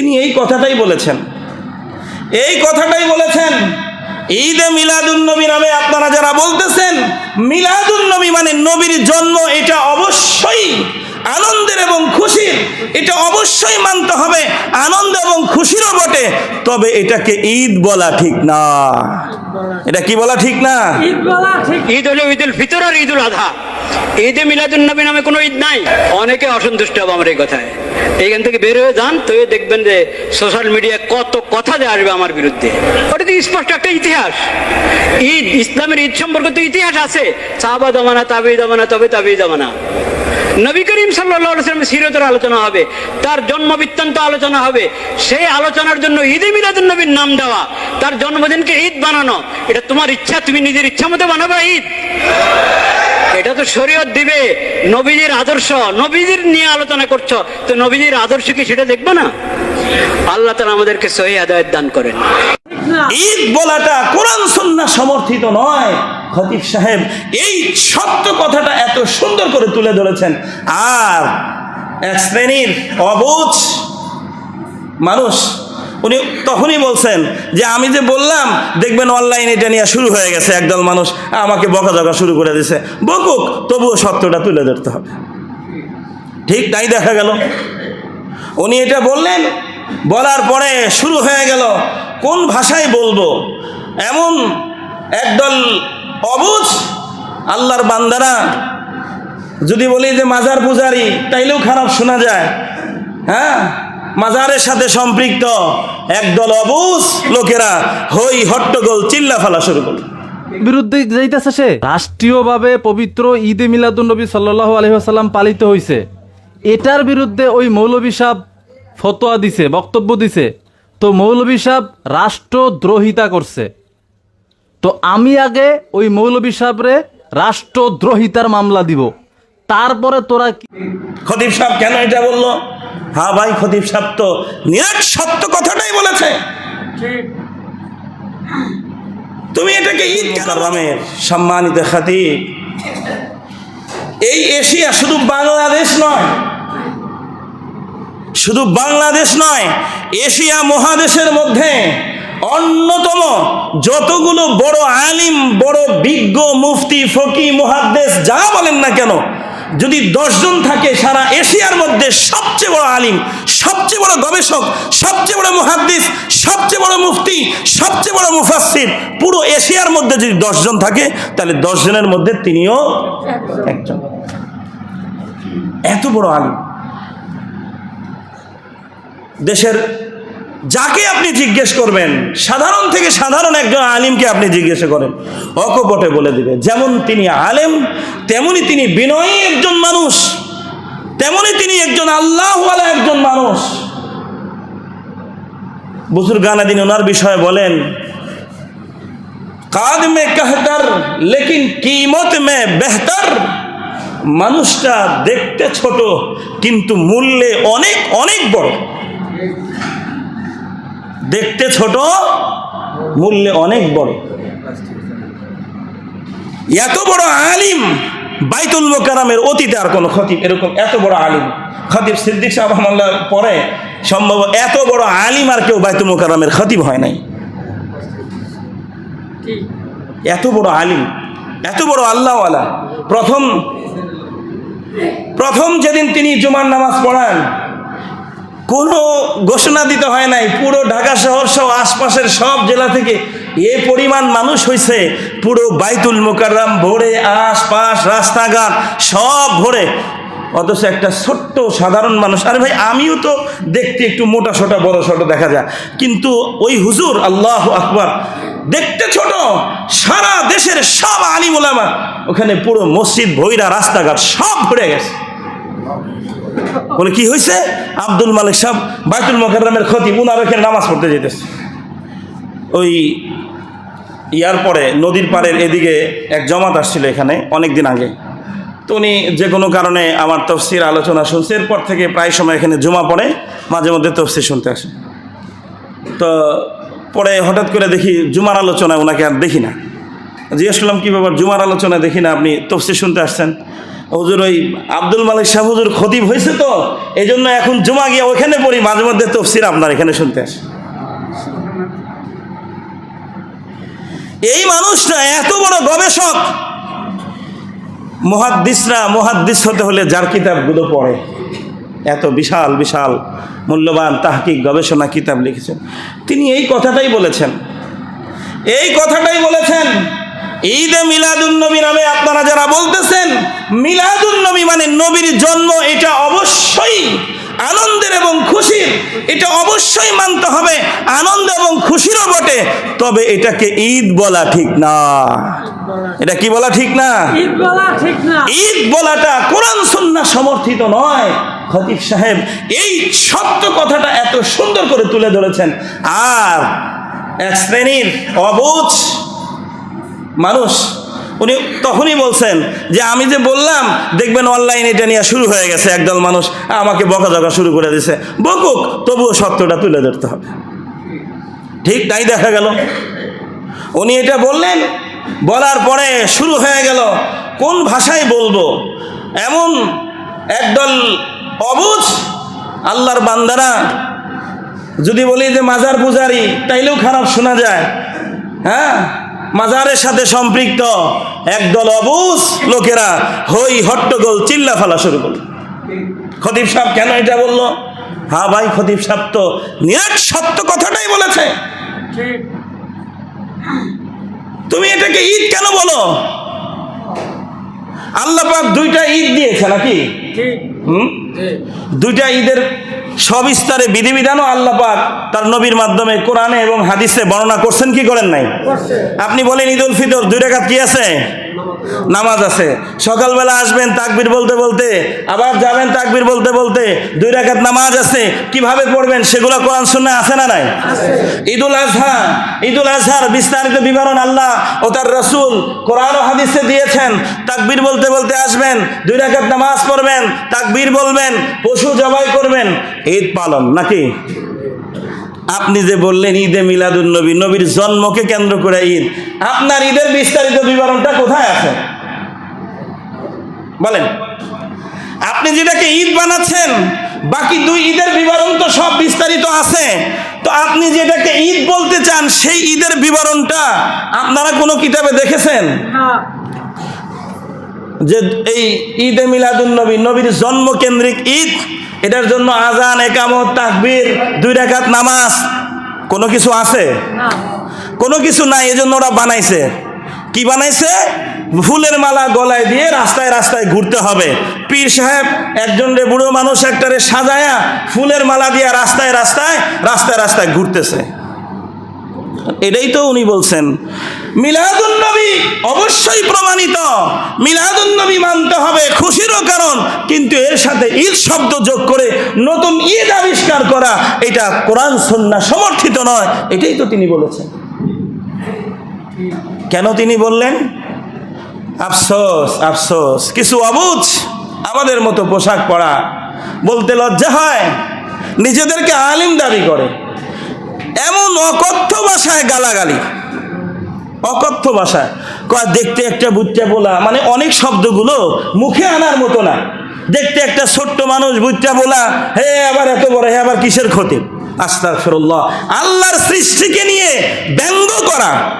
তিনি এই কথাটাই বলেছেন। এই কথাটাই বলেছেন, ঈদে মিলাদুন্নবী নামে আপনারা যারা বলতেছেন, মিলাদুন্নবী মানে নবীর জন্ম এটা অবশ্যই আনন্দের এবং খুশির এটা অবশ্যই মানতে হবে। আনন্দ এবং খুশিরও বটে তবে এটাকে ঈদ বলা ঠিক না। এটা কি বলা ঠিক না? ঈদ হলো ঈদ উল ফিতর আর ঈদুল আধা। ঈদে মিলাদুল নবী নামে কোনো ঈদ নাই। অনেকে অসন্তুষ্ট হবে আমার এই কথায়। এইখান থেকে বের হয়ে যান তো দেখবেন যে সোশ্যাল মিডিয়ায় কত কথা যে আসবে আমার বিরুদ্ধে। ওটা তো স্পষ্ট একটা ইতিহাস। ঈদ ইসলামের ঈদ সম্পর্কে তো ইতিহাস আছে। সাহাবা দমানা তাবি দমানা তবে তাবি দমানা নবী করিম সাল্লামের সিরতের আলোচনা হবে, তার জন্ম বৃত্তান্ত আলোচনা হবে। সেই আলোচনার জন্য ঈদে মিলাদুল নবীর নাম দেওয়া, তার জন্মদিনকে ঈদ বানানো, এটা তোমার ইচ্ছা, তুমি নিজের ইচ্ছা মতো বানাবে ঈদ। এটা তো শরীয়ত দিবে, নবীজির আদর্শ, নবীজির নিয়ে আলোচনা করছ, তো নবীজির আদর্শ কি সেটা দেখবে না? আল্লাহ তালা আমাদেরকে সহি আদায়ত দান করেন। ঈদ বলাটা কোরআন সুন্নাহ সমর্থিত নয়। খতিব সাহেব, এই সত্য কথাটা এত সুন্দর করে তুলে ধরেছেন। আর এক শ্রেণির অবুঝ মানুষ, উনি তখনই বলছেন যে, আমি যে বললাম, দেখবেন অনলাইন এটা নিয়ে শুরু হয়ে গেছে একদল মানুষ, আমাকে বকাঝকা শুরু করে দিছে। বকুক, তবুও সত্যটা তুলে ধরতে হবে। ঠিক তাই দেখা গেল। উনি এটা বললেন, বলার পরে শুরু হয়ে গেল। কোন ভাষায় বলব? এমন একদল অবুঝ আল্লাহর বান্দারা যদি বলি যে মাজার পূজারি, তাইলেও খারাপ শোনা যায়। হ্যাঁ? মাজারের সাথে সম্পৃক্ত একদল অবুজ লোকেরা হই হট্টগোল চিল্লা ফালা শুরু করল। বিরুদ্ধে যাইতেছে সে? রাষ্ট্রীয়ভাবে পবিত্র ঈদে মিলাদুন্নবী সাল্লাহ আলহিহাসাল্লাম পালিত হয়েছে এটার বিরুদ্ধে ওই মৌলবী সাহ ফতোয়া দিছে, বক্তব্য দিছে। তো মৌলবী সাহ রাষ্ট্রদ্রোহিতা করছে। তো আমি আগে ওই মৌলবী সাহেবরে রাষ্ট্রদ্রোহিতার মামলা দিব। তারপরে তোরা কি খতিব সাহেব কেন এটা বলল? হ্যাঁ ভাই খতিব সাহেব তো নিরাট সত্য কথাটাই বলেছে। তুমি এটাকে ঈদ কারামের সম্মানিত খাতিব। এই এশিয়া শুধু বাংলাদেশ নয় শুধু বাংলাদেশ নয়, এশিয়া মহাদেশের মধ্যে অন্যতম যতগুলো বড় আলিম, বড় বিজ্ঞ মুফতি, ফকি, মুহাদ্দেস, যা বলেন না কেন, যদি দশজন থাকে সারা এশিয়ার মধ্যে সবচেয়ে বড় আলিম, সবচেয়ে বড় গবেষক, সবচেয়ে বড় মুহাদ্দিস, সবচেয়ে বড় মুফতি, সবচেয়ে বড় মুফাসসির, পুরো এশিয়ার মধ্যে যদি দশজন থাকে, তাহলে দশজনের মধ্যে তিনিও একজন। এত বড় আলিম। দেশের যাকে আপনি জিজ্ঞেস করবেন, সাধারণ থেকে সাধারণ একজন আলিমকে আপনি জিজ্ঞেস করেন, অকপটে বলে দিবে। যেমন তিনি আলেম, তেমনি তিনি বিনয়ী একজন মানুষ, তেমনি তিনি একজন আল্লাহওয়ালা একজন মানুষ। বসুর গানাদিন ওনার বিষয়ে বলেন, কাদ মে কাহতার, লেকিন কিমত মে বেহতার। মানুষটা দেখতে ছোট, কিন্তু মূল্যে অনেক অনেক বড়। দেখতে ছোট, মূল্যে অনেক বড়। এত বড় আলিম বাইতুল মোকারামের অতীতে আর কোনো খতিব, এরকম এত বড় আলিম। খতিব সিদ্দিক সাহেব রহমাল্লাহ পরে সম্ভব এত বড় আলিম আর কেউ বাইতুল মোকারামের খতিব হয় নাই। এত বড় আলিম, এত বড় আল্লাহওয়ালা। প্রথম প্রথম যেদিন তিনি জুমার নামাজ পড়ান কোনো ঘোষণা দিতে হয় নাই। পুরো ঢাকা শহর সহ আশপাশের সব জেলা থেকে এ পরিমাণ মানুষ হয়েছে পুরো বাইতুল মোকাররাম ভোরে আশপাশ, রাস্তাঘাট সব ভোরে। অথচ একটা ছোট্ট সাধারণ মানুষ। আরে ভাই, আমিও তো দেখতে একটু মোটা সোটা, বড় ছোট দেখা যায়। কিন্তু ওই হুজুর, আল্লাহ আকবার, দেখতে ছোট, সারা দেশের সব আলিম ওলামা ওখানে পুরো মসজিদ ভৈরা, রাস্তাঘাট সব ভরে গেছে। বলে, কি হয়েছে আব্দুল মালিক সাহেব বাইতুল মোকাররমের ক্ষতি উনার ওখানে নামাজ পড়তে যেতেছে ওই ইয়ার পরে, নদীর পাড়ের এদিকে এক জমাত আসছিল এখানে অনেক দিন আগে। তো উনি যে কোনো কারণে আমার তফসির আলোচনা শুনছে, এরপর থেকে প্রায় সময় এখানে জমা পড়ে, মাঝে মধ্যে তফসির শুনতে আসে। তো পরে হঠাৎ করে দেখি জুমার আলোচনায় ওনাকে আর দেখি না। জিজ্ঞেস করলাম, কী ব্যাপার? জুমার আলোচনায় দেখি না, আপনি তফসির শুনতে আসছেন? হুজুর ওই আব্দুল মালিক শাহ হুজুর খতিব হয়েছে তো এই জন্য এখন জমা গিয়ে ওখানে পড়ি, মাঝে মধ্যে তফসির আপনার এখানে শুনতে আসে। এই মানুষটা এত বড় গবেষক। মহাদ্দিসরা মহাদ্দিস হতে হলে যার কিতাবগুলো পড়ে, এত বিশাল বিশাল মূল্যবান তাহকিক গবেষণা কিতাব লিখেছেন। তিনি এই কথাটাই বলেছেন। এই কথাটাই বলেছেন ঈদে মিলাদুন্নবী নামে আপনারা যারা বলতেছেন মিলাদুন্নবী মানে নবীর জন্ম এটা অবশ্যই আনন্দের এবং খুশির এটা অবশ্যই মানতে হবে আনন্দ এবং খুশিরও বটে তবে এটাকে ঈদ বলা ঠিক না। এটা কি বলা ঠিক না? ঈদ বলা ঠিক না। ঈদ বলাটা কোরআন সন্না সমর্থিত নয়। খতিব সাহেব এই সত্য কথাটা এত সুন্দর করে তুলে ধরেছেন। আর এক শ্রেণির অবুঝ মানুষ। উনি তখনই বলছেন যে, আমি যে বললাম, দেখবেন অনলাইন এটা নিয়ে শুরু হয়ে গেছে একদল মানুষ, আমাকে বকা বকাঝকা শুরু করে দিছে। বকুক, তবুও সত্যটা তুলে ধরতে হবে। ঠিক তাই দেখা গেল। উনি এটা বললেন, বলার পরে শুরু হয়ে গেল, কোন ভাষায় বলব? এমন একদল অবুঝ আল্লাহর বান্দারা, যদি বলি যে মাজার পূজারি, তাইলেও খারাপ শোনা যায়। হ্যাঁ? মাজারের সাথে সম্পৃক্ত একদল অবুস লোকেরা হই হট্টগোল চিল্লা ফেলা শুরু করল। খতিব সাহেব কেন এটা বলল? হ্যাঁ ভাই খতিব সাহেব তো নিরাট সত্য কথাটাই বলেছে। ঠিক। তুমি এটাকে ঈদ কেন বলো? আল্লাহ পাক দুইটা ঈদ দিয়েছে নাকি? হুম? দুইটা ঈদের সবিস্তারে বিধিবিধানও আল্লাহ পাক তার নবীর মাধ্যমে কোরআনে এবং হাদিসে বর্ণনা করছেন কি করেন নাই? আপনি বলেন ঈদ উল ফিতর দুই রেখাত কি আছে? নামাজ আছে। সকালবেলা আসবেন তাকবির বলতে বলতে, আবার যাবেন তাকবির বলতে বলতে, দুই রেখাত নামাজ আছে। কীভাবে পড়বেন সেগুলো কোরআন শুনে আছে না নাই? ঈদুল আজহা, ঈদুল আজহার বিস্তারিত বিবরণ আল্লাহ ও তার রসুল কোরআন ও হাদিসে দিয়েছেন। তাকবীর বলতে বলতে আসবেন, দুই রাকাত নামাজ পড়বেন, তাকবীর বলবেন, পশু জবাই করবেন। ঈদ পালন নাকি? আপনি যে বললেন ঈদে মিলাদুন নবী নবীর জন্মকে কেন্দ্র করে ঈদ, আপনার ঈদের বিস্তারিত বিবরণটা কোথায় আছে? বলেন। আপনি যেটাকে ঈদ বানাচ্ছেন, বাকি দুই ঈদের বিবরণ তো সব বিস্তারিত আছে। তো আপনি যেটাকে ঈদ বলতে চান, সেই ঈদের বিবরণটা আপনারা কোনো কিতাবে দেখেছেন? না যে এই ঈদে মিলাদুন নবী নবীর জন্ম কেন্দ্রিক ঈদ এটার জন্য আজান একামত তাকবীর দুই রাকাত নামাজ কোনো কিছু আছে? না। কোনো কিছু নাই এজন্য ওরা বানাইছে। কি বানাইছে? ফুলের মালা গলায় দিয়ে রাস্তায় রাস্তায় ঘুরতে হবে। পীর সাহেব একজন রে বুড়ো মানুষ একটারে সাজায়া ফুলের মালা দিয়ে রাস্তায় রাস্তায় রাস্তায় রাস্তায় ঘুরতেছে। এটাই তো উনি বলছেন। মিলাদুন নবী অবশ্যই প্রমাণিত। মিলাদুন নবী মানতে হবে, খুশিরও কারণ। কিন্তু এর সাথে ঈদ শব্দ যোগ করে নতুন ঈদ আবিষ্কার করা, এটা কোরআন সন্না সমর্থিত নয়। এটাই তো তিনি বলেছেন। কেন তিনি বললেন? আফসোস আফসোস। কিছু অবুজ আমাদের মতো পোশাক পরা বলতে লজ্জা হয়। নিজেদেরকে আলিম দাবি করে। এমন অকথ্য ভাষায় গালাগালি। অকথ্য ভাষা। কয়, দেখতে একটা বুচ্চা বলা। মানে অনেক শব্দগুলো মুখে আনার মতো না। দেখতে একটা ছোট্ট মানুষ বুচ্চা বলা। হে, আবার এত বড়, হে, আবার কিসের ক্ষতি? আস্তাক ফিরুল্লাহ আল্লাহর সৃষ্টিকে নিয়ে ব্যঙ্গ করা।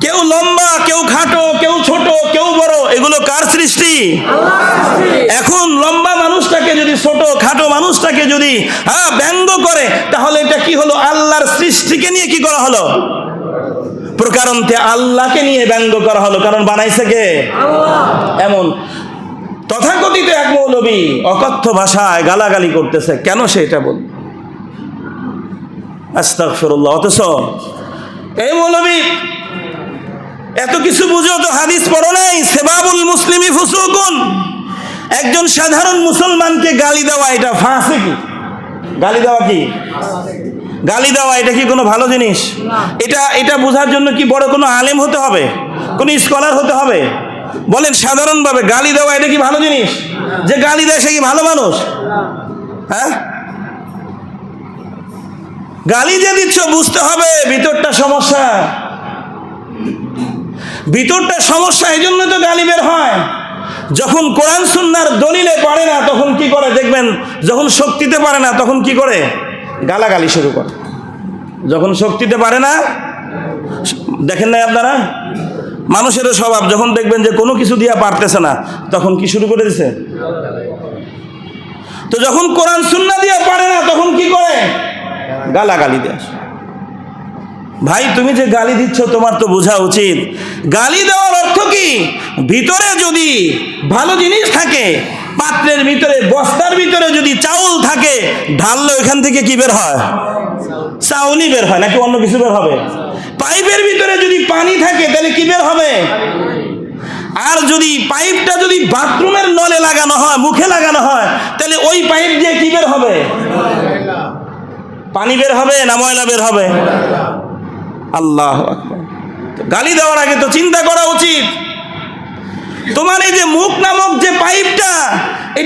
কেউ লম্বা, কেউ খাটো, কেউ ছোট, কেউ বড়, এগুলো কার সৃষ্টি? এখন লম্বা মানুষটাকে যদি ছোট, খাটো মানুষটাকে যদি হ্যাঁ ব্যঙ্গ করে, তাহলে এটা কি হলো? আল্লাহর সৃষ্টিকে নিয়ে কি করা হলো? প্রকারান্তে আল্লাহকে নিয়ে ব্যঙ্গ করা হলো কারণ বানাইছে কে? এমন। তথাকথিত এক মৌলবী অকথ্য ভাষায় গালাগালি করতেছে কেন সে এটা বল? অথচ এই মৌলবী এত কিছু বুঝো তো হাদিস পড়ো নাই সেবাবুল মুসলিমি ফুসুকুন। একজন সাধারণ মুসলমানকে গালি দেওয়া এটা ফাঁসে কি? গালি দেওয়া কি? গালি দেওয়া এটা কি কোনো ভালো জিনিস? এটা এটা বোঝার জন্য কি বড় কোনো আলেম হতে হবে? কোনো স্কলার হতে হবে? বলেন সাধারণভাবে গালি দেওয়া এটা কি ভালো জিনিস? যে গালি দেয় সে কি ভালো মানুষ? হ্যাঁ? গালি যে দিচ্ছ বুঝতে হবে ভিতরটা সমস্যা। ভিতরটা সমস্যা এই জন্য তো গালি বের হয়। যখন কোরআন সুন্নার দলিলে পারে না তখন কি করে? দেখবেন যখন শক্তিতে পারে না তখন কি করে? গালাগালি শুরু করে। যখন শক্তিতে পারে না, দেখেন নাই আপনারা? মানুষেরও স্বভাব, যখন দেখবেন যে কোনো কিছু দিয়া পারতেছে না, তখন কি শুরু করে দিছে? তো যখন কোরআন সুন্না দিয়া পারে না, তখন কি করে? গালাগালি দেয়। ভাই, তুমি যে গালি দিচ্ছ, তোমার তো বোঝা উচিত। গালি দেওয়ার অর্থ কি? ভিতরে যদি ভালো জিনিস থাকে পাত্রের ভিতরে, বস্তার ভিতরে যদি চাউল থাকে, ঢাললে ওইখান থেকে কি বের হয়? চাউলই বের হয়, নাকি অন্য কিছু বের হবে? পাইপের ভিতরে যদি পানি থাকে, তাহলে কি বের হবে? আর যদি পাইপটা যদি বাথরুমের নলে লাগানো হয়, মুখে লাগানো হয়, তাহলে ওই পাইপ দিয়ে কি বের হবে? পানি বের হবে না ময়লা বের হবে? আল্লাহ গালি দেওয়ার আগে তো চিন্তা করা উচিত। তোমার এই যে মুখ নামক যে পাইপটা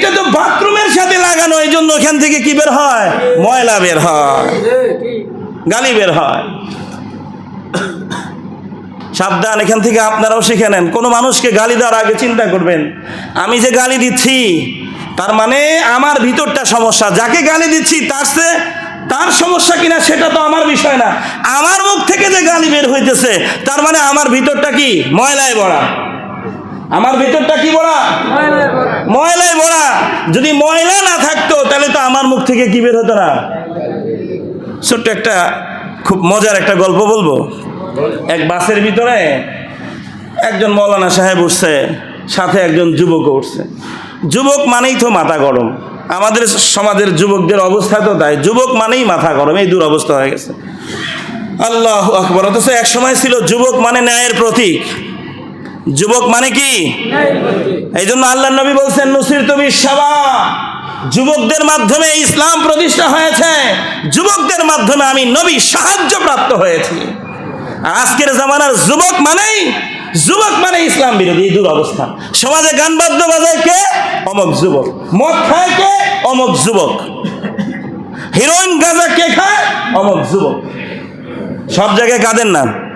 এটা তো বাথরুমের সাথে লাগানো এই জন্য এখান থেকে কি বের হয়? ময়লা বের হয়। গালি বের হয়। সাবধান, এখান থেকে আপনারাও শিখে নেন। কোনো মানুষকে গালি দেওয়ার আগে চিন্তা করবেন, আমি যে গালি দিচ্ছি, তার মানে আমার ভিতরটা সমস্যা। যাকে গালি দিচ্ছি, তার তার সমস্যা কিনা সেটা তো আমার বিষয় না। আমার মুখ থেকে যে গালি বের হইতেছে, তার মানে আমার ভিতরটা কি? ময়লায় ভরা। আমার ভিতরটা কি ভরা ময়লায় ভরা যদি ময়লা না থাকতো, তাহলে তো আমার মুখ থেকে কি বের হতো না? ছোট্ট একটা খুব মজার একটা গল্প বলব। এক বাসের ভিতরে একজন মৌলানা সাহেব উঠছে, সাথে একজন যুবকও উঠছে। যুবক মানেই তো মাথা গরম। আমাদের সমাজের যুবকদের অবস্থা তো তাই। যুবক মানেই মাথা গরম, এই দুরবস্থা হয়ে গেছে। আল্লাহ আকবর। অথচ এক সময় ছিল, যুবক মানে ন্যায়ের প্রতীক। যুবক মানে কি? এই জন্য আল্লাহ নবী বলছেন, নসির তুমি সাবা। যুবকদের মাধ্যমে ইসলাম প্রতিষ্ঠা হয়েছে। যুবকদের মাধ্যমে আমি নবী সাহায্য প্রাপ্ত হয়েছি। আজকের জামানার যুবক মানেই, যুবক মানে ইসলাম বিরোধী এই দুরবস্থা সমাজে গান বাদ্য বাজায় কে? অমক যুবক। মদ খায় কে? অমক যুবক। হিরোইন গাঁজা কে খায়? অমক যুবক। সব জায়গায় কাঁদেন না।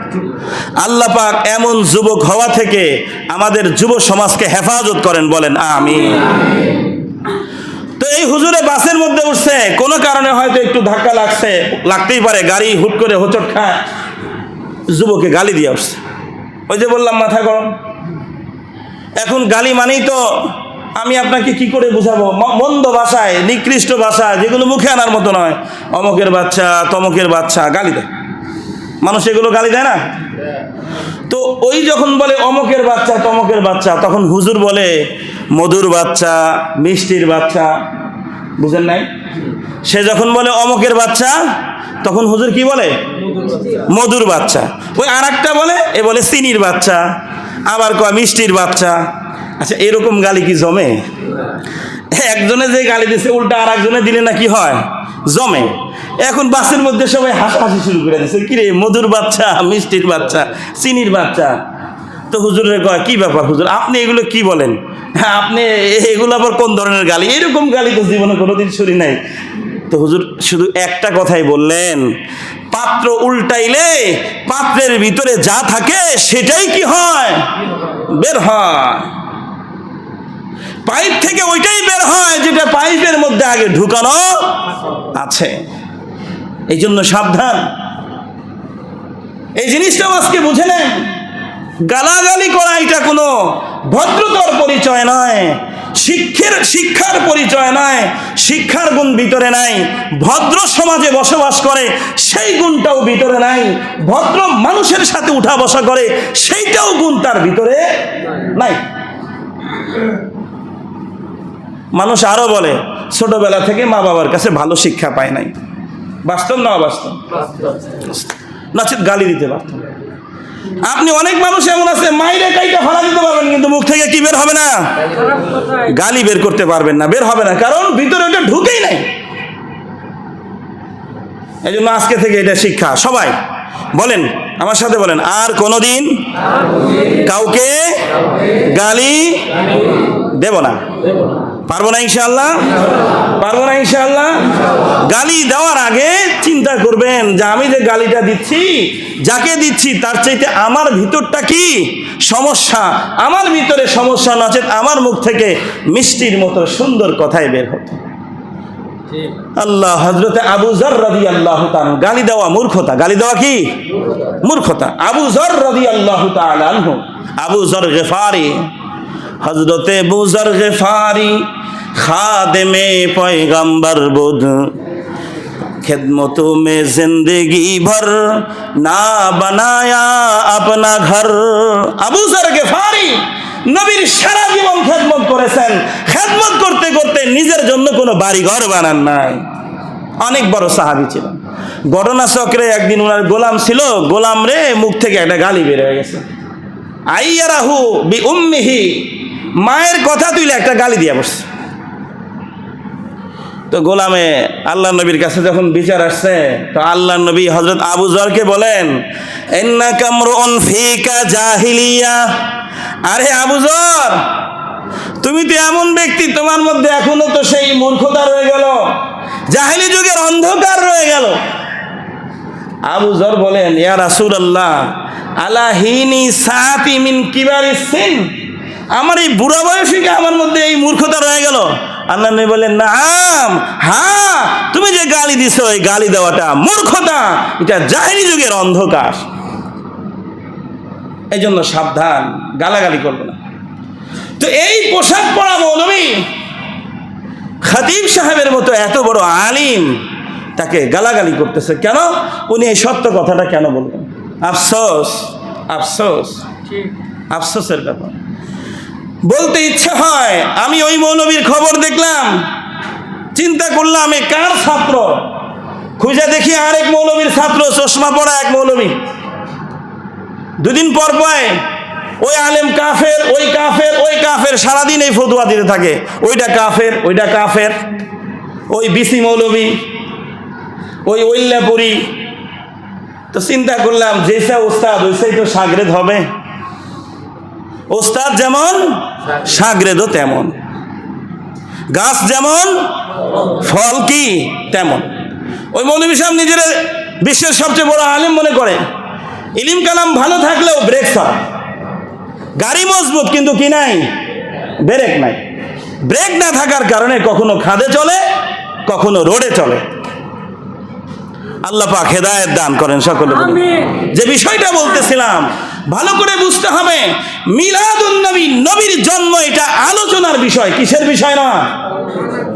আল্লাহ পাক এমন যুবক হওয়া থেকে আমাদের যুব সমাজকে হেফাজত করেন বলেন আমি তো এই হুজুরে বাসের মধ্যে উঠছে, কোনো কারণে হয়তো একটু ধাক্কা লাগছে, লাগতেই পারে, গাড়ি হুট করে হোচট খায়, যুবকে গালি দিয়ে উঠছে। ওই যে বললাম, মাথা গরম। এখন গালি মানেই তো আমি আপনাকে কি করে বুঝাবো? মন্দ ভাষায়, নিকৃষ্ট ভাষা যেগুলো মুখে আনার মতো নয়। অমকের বাচ্চা, তমকের বাচ্চা, গালি দেয়। মানুষ এগুলো গালি দেয় না? তো ওই যখন বলে অমকের বাচ্চা, তমকের বাচ্চা, তখন হুজুর বলে, মধুর বাচ্চা, মিষ্টির বাচ্চা, বুঝেন নাই? সে যখন বলে অমকের বাচ্চা, তখন হুজুর কি বলে? মধুর বাচ্চা। ওই আর বলে, এ বলে চিনির বাচ্চা, আবার কয় মিষ্টির বাচ্চা। আচ্ছা এরকম গালি কি জমে? একজনে যে গালি দিছে, উল্টা আর একজনে দিলে না কি হয়? জমে। এখন বাসের মধ্যে সবাই হাসাহাসি শুরু করে দিচ্ছে কিরে মধুর বাচ্চা, মিষ্টির বাচ্চা, চিনির বাচ্চা? তো হুজুরের কয়, কি ব্যাপার হুজুর, আপনি এগুলো কি বলেন? হ্যাঁ আপনি এগুলো আবার কোন ধরনের গালি? এরকম গালি তো জীবনে কোনোদিন শুনি নাই। তো হুজুর শুধু একটা কথাই বললেন, পাত্র উল্টাইলে পাত্রের ভিতরে যা থাকে সেটাই কি হয়? বের হয়। পাইপ থেকে ওইটাই বের হয় যেটা পাইপের মধ্যে আগে ঢুকানো আছে। এই জন্য সাবধান। এই জিনিসটাও আজকে বুঝে নেন। গালাগালি করা এটা কোনো ভদ্রতার পরিচয় নয়, শিক্ষের শিক্ষার পরিচয় নয়, শিক্ষার গুণ ভিতরে নাই। ভদ্র সমাজে বসবাস করে, সেই গুণটাও ভিতরে নাই। ভদ্র মানুষের সাথে উঠা বসা করে, সেইটাও গুণ তার ভিতরে নাই। মানুষ আরও বলে, ছোটবেলা থেকে মা বাবার কাছে ভালো শিক্ষা পায় নাই। বাস্তব না অবাস্তব? নচেত গালি দিতে পারতাম আপনি অনেক মানুষ এমন আছে, মাইরে কাইটা ফালা দিতে পারবেন, কিন্তু মুখ থেকে কি বের হবে না? গালি বের করতে পারবেন না, বের হবে না, কারণ ভিতরে ওটা ঢুকেই নাই। এই জন্য আজকে থেকে এটা শিক্ষা। সবাই, বলেন, আমার সাথে বলেন, আর কোনো দিন কাউকে গালি দেব না। পারব না ইনশাল্লাহ পারব না ইনশাআল্লাহ? গালি দেওয়ার আগে চিন্তা করবেন যে আমি যে গালিটা দিচ্ছি, যাকে দিচ্ছি, তার চাইতে আমার ভিতরটা কি সমস্যা? আমার ভিতরে সমস্যা নচেত আমার মুখ থেকে মিষ্টির মতো সুন্দর কথাই বের হতো। আল্লাহ হজরতে আবু জর রদি আল্লাহ গালি দেওয়া মূর্খতা। গালি দেওয়া কি? মূর্খতা। আবু জর রদি আল্লাহ আবু জর গেফারি। হজরতে বুজার গেফারি খাদেমে পয়গাম্বার বুধ। خدمت মে زندگی بھر نہ بنایا اپنا گھر ابو ذر নবীর সারা জীবন খেদমত করেছেন। খেদমত করতে করতে নিজের জন্য কোনো বাড়ি ঘর বানান নাই। অনেক বড় সাহাবি ছিল। ঘটনাচক্রে একদিন ওনার গোলাম ছিল। গোলাম রে মুখ থেকে একটা গালি বের হয়ে গেছে। আইয়ারাহু বি উম্মিহি মায়ের কথা তুইলে একটা গালি দিয়ে বসছে তো গোলামে আল্লাহ নবীর কাছে যখন বিচার আসছে, তো আল্লাহ নবী হজরত আবু জরকে বলেন এন্না কামরুন ফিকা জাহিলিয়া। আরে আবু জর, তুমি তো এমন ব্যক্তি, তোমার মধ্যে এখনও তো সেই মূর্খতা রয়ে গেল, জাহিলি যুগের অন্ধকার রয়ে গেল। আবু জর বলেন, ইয়া রাসূলুল্লাহ, আলা হিনি সাতি মিন কিবারি সিন? আমার এই বুড়া বয়সীকে আমার মধ্যে এই মূর্খতা রয়ে গেল। আল্লাহ নবী বলেন নাম হ্যাঁ তুমি যে গালি দিছো এই গালি দেওয়াটা মূর্খতা। এটা জাহিনী যুগের অন্ধকার। এই জন্য সাবধান গালাগালি করবে না। তো এই পোশাক পরা মৌলবী খাতিব সাহেবের মতো এত বড় আলিম তাকে গালাগালি করতেছে। কেন? উনি এই সত্য কথাটা কেন বলবেন আফসোস আফসোস। আফসোসের ব্যাপার। বলতে ইচ্ছে হয়, আমি ওই মৌলবীর খবর দেখলাম। চিন্তা করলাম, এ কার ছাত্র? খুঁজে দেখি আরেক মৌলবীর ছাত্র, চশমা পড়া এক মৌলবী। দুদিন পর পায় ওই আলেম কাফের, ওই কাফের ওই কাফের, সারাদিন এই ফতুয়া দিতে থাকে। ওইটা কাফের ওইটা কাফের, ওই বিসি মৌলবী, ওই ওইল্লাপুরি তো চিন্তা করলাম যেসা ওস্তাদ ওইসাই তো সাগরেদ হবে। ওস্তাদ যেমন, সাগরেদও তেমন। গাছ যেমন, ফল কি তেমন। ওই মৌলবী সাহেব নিজের বিশ্বের সবচেয়ে বড় আলিম মনে করে, ইলিম কালাম ভালো থাকলেও ব্রেক হয় গাড়ি মজবুত, কিন্তু কি নাই? ব্রেক নাই। ব্রেক না থাকার কারণে কখনো খাদে চলে, কখনো রোডে চলে। আল্লাহ পাক হেদায়েত দান করেন সকলে যে বিষয়টা বলতেছিলাম, ভালো করে বুঝতে হবে, মিলাদুন নবী, নবীর জন্ম এটা আলোচনার বিষয়, কিসের বিষয় না?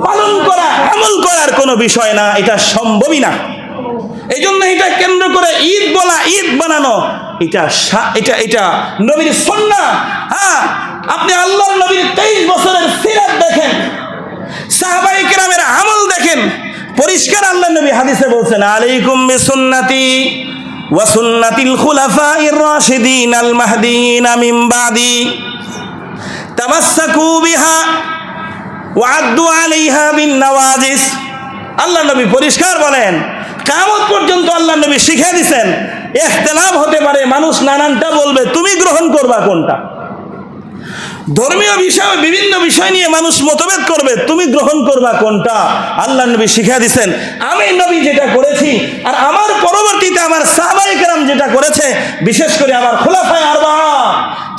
পালন করা, আমল করার কোনো বিষয় না, এটা সম্ভবই না। এই জন্য এটা কেন্দ্র করে ঈদ বলা, ঈদ বানানো, এটা এটা এটা নবীর সন্না হ্যাঁ আপনি আল্লাহর নবীর তেইশ বছরের সিরাত দেখেন সাহাবাই কেরামের আমল দেখেন পরিষ্কার আল্লাহ নবী হাদিসে বলছেন, আলাইকুম বিসুন্নতি ওয়া সুন্নাতিল খুলাফাইর রাশিদিন আল মাহদিয়িন মিন বাদি তামাসসাকু বিহা ওয়া আদ্দু আলাইহা বিন নওয়াজিস। আল্লাহ নবী পরিষ্কার বলেন, কামত পর্যন্ত আল্লাহ নবী শিখিয়ে দিছেন ইখতিলাফ হতে পারে, মানুষ নানানটা বলবে, তুমি গ্রহণ করবা কোনটা? ধর্মীয় বিষয়, বিভিন্ন বিষয় নিয়ে মানুষ মতভেদ করবে। তুমি গ্রহণ করবা কোনটা? আল্লাহ নবী শিখা দিছেন, আমি নবী যেটা করেছি আর আমার পরবর্তীতে আমার সাহবাইকেরাম যেটা করেছে, বিশেষ করে আমার খোলাফায় আরবা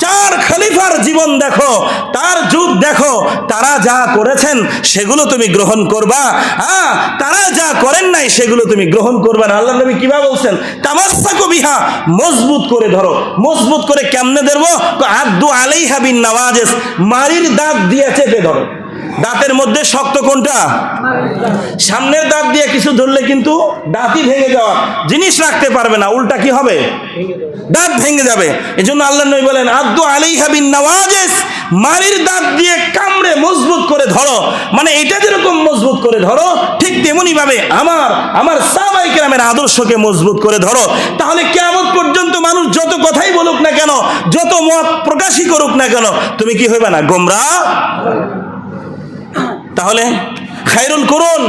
চার খলিফার জীবন দেখো, তার যুগ দেখো, তারা যা করেছেন সেগুলো তুমি গ্রহণ করবা। হ্যাঁ তারা যা করেন নাই সেগুলো তুমি গ্রহণ করবা না। আল্লাহ নবী কীভাবে বলছেন? তামাস্সাকু বিহা, মজবুত করে ধরো। মজবুত করে কেমনে ধরবো? আদু আলাইহা বিন নওয়াজেস মারির দাগ দিয়ে চেপে ধরো। দাঁতের মধ্যে শক্ত কোনটা? সামনের দাঁত দিয়ে কিছু ধরলে কিন্তু দাঁতই ভেঙে যাওয়া জিনিস রাখতে পারবে না, উল্টা কি হবে? দাঁত ভেঙে যাবে। এই জন্য আল্লাহ নবী বলেন আব্দু আলাইহা বিন নওয়াজেস মারির দাঁত দিয়ে কামড়ে মজবুত করে ধরো। মানে এটা যেরকম মজবুত করে ধরো, ঠিক তেমনি ভাবে আমার আমার সাহাবাই কেরামের আদর্শকে মজবুত করে ধরো। তাহলে কেমন পর্যন্ত মানুষ যত কথাই বলুক না কেন, যত মত প্রকাশই করুক না কেন, তুমি কি হইবে না গোমরা? তাহলে খাইরুল করুন।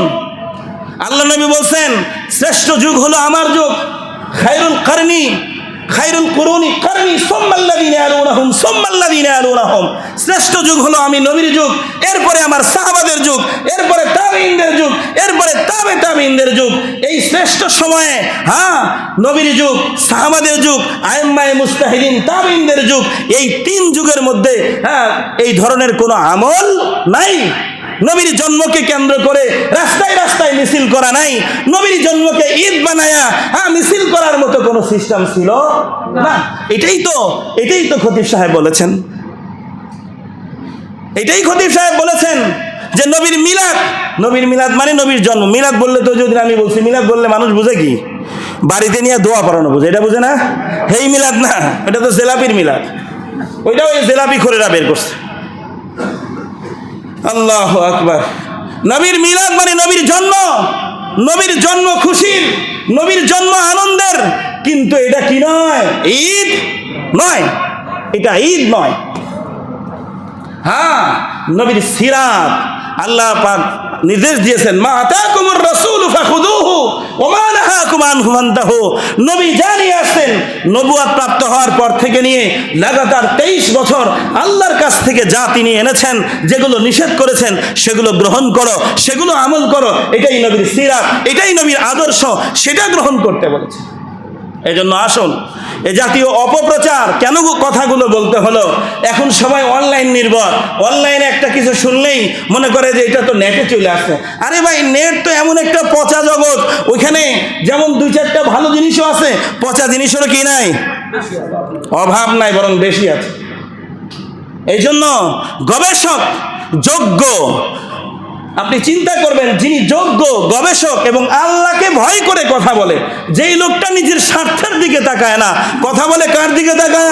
আল্লাহ নবী বলছেন, শ্রেষ্ঠ যুগ হলো আমার যুগ। খাইরুল কারনি, খাইরুল কুরুনি কারনি সোম্মাল্লাদিন আলুনাহুম সোম্মাল্লাদিন আলুনাহুম শ্রেষ্ঠ যুগ হলো আমি নবীর যুগ, এরপরে আমার সাহাবাদের যুগ, এরপরে তাবিনদের যুগ, এরপরে তাবে তাবিনদের যুগ। এই শ্রেষ্ঠ সময়ে হ্যাঁ নবীর যুগ, সাহাবাদের যুগ, আইম্মায় মুস্তাহিদিন তাবিনদের যুগ, এই তিন যুগের মধ্যে হ্যাঁ এই ধরনের কোনো আমল নাই। নবীর জন্মকে কেন্দ্র করে রাস্তায় রাস্তায় মিছিল করা নাই। নবীর জন্মকে ঈদ বানায়া হ্যাঁ মিছিল করার মতো কোনো সিস্টেম ছিল না। এটাই তো এটাই তো খতিব সাহেব বলেছেন। এটাই খতিব সাহেব বলেছেন যে নবীর মিলাদ নবীর মিলাদ মানে নবীর জন্ম। মিলাদ বললে তো যদি আমি বলছি, মিলাদ বললে মানুষ বুঝে কি? বাড়িতে নিয়ে দোয়া পড়ানো বুঝে, এটা বুঝে না? হেই মিলাদ না, এটা তো জেলাপির মিলাদ। ওইটাও ওই জেলাপি খোরেরা বের করছে। আল্লাহ আকবার। নবীর মিলাদ মানে নবীর জন্ম। নবীর জন্ম খুশির নবীর জন্ম আনন্দের। কিন্তু এটা কি নয়? ঈদ নয়। এটা ঈদ নয়। হ্যাঁ নবীর সিরাত। আল্লাহ পাক নির্দেশ দিয়েছেন, মা আতাকুমুর রাসূল ফাখুদুহু ওয়া মা নাহাকুম আনহু ফান্তাহু নবী জানিয়ে আসেন নবুয়ত প্রাপ্ত হওয়ার পর থেকে নিয়ে লাগাতার 23 বছর আল্লাহর কাছ থেকে যা তিনি এনেছেন, যেগুলো নিষেধ করেছেন, সেগুলো গ্রহণ করো, সেগুলো আমল করো, এটাই নবীর সিরাত, এটাই নবীর আদর্শ, সেটা গ্রহণ করতে বলেছে এই জন্য আসুন এ জাতীয় অপপ্রচার। কেন কথাগুলো বলতে হলো? এখন সবাই অনলাইন নির্ভর। অনলাইনে একটা কিছু শুনলেই মনে করে যে এটা তো নেটে চলে আসছে। আরে ভাই নেট তো এমন একটা পচা জগৎ। ওইখানে যেমন দুই চারটা ভালো জিনিসও আছে, পচা জিনিসেরও কি নাই? অভাব নাই, বরং বেশি আছে। এই জন্য গবেষক, যোগ্য আপনি চিন্তা করবেন যিনি যোগ্য গবেষক এবং আল্লাহকে ভয় করে কথা বলে যেই লোকটা নিজের স্বার্থের দিকে তাকায় না কথা বলে কার দিকে তাকায়?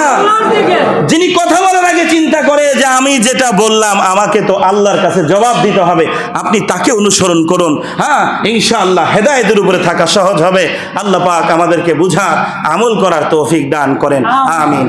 যিনি কথা বলার আগে চিন্তা করে যে আমি যেটা বললাম আমাকে তো আল্লাহর কাছে জবাব দিতে হবে আপনি তাকে অনুসরণ করুন। হ্যাঁ ইনশাআল্লাহ হেদায়েতের উপরে থাকা সহজ হবে। আল্লাহ পাক আমাদেরকে বুঝা আমল করার তৌফিক দান করেন। আমিন।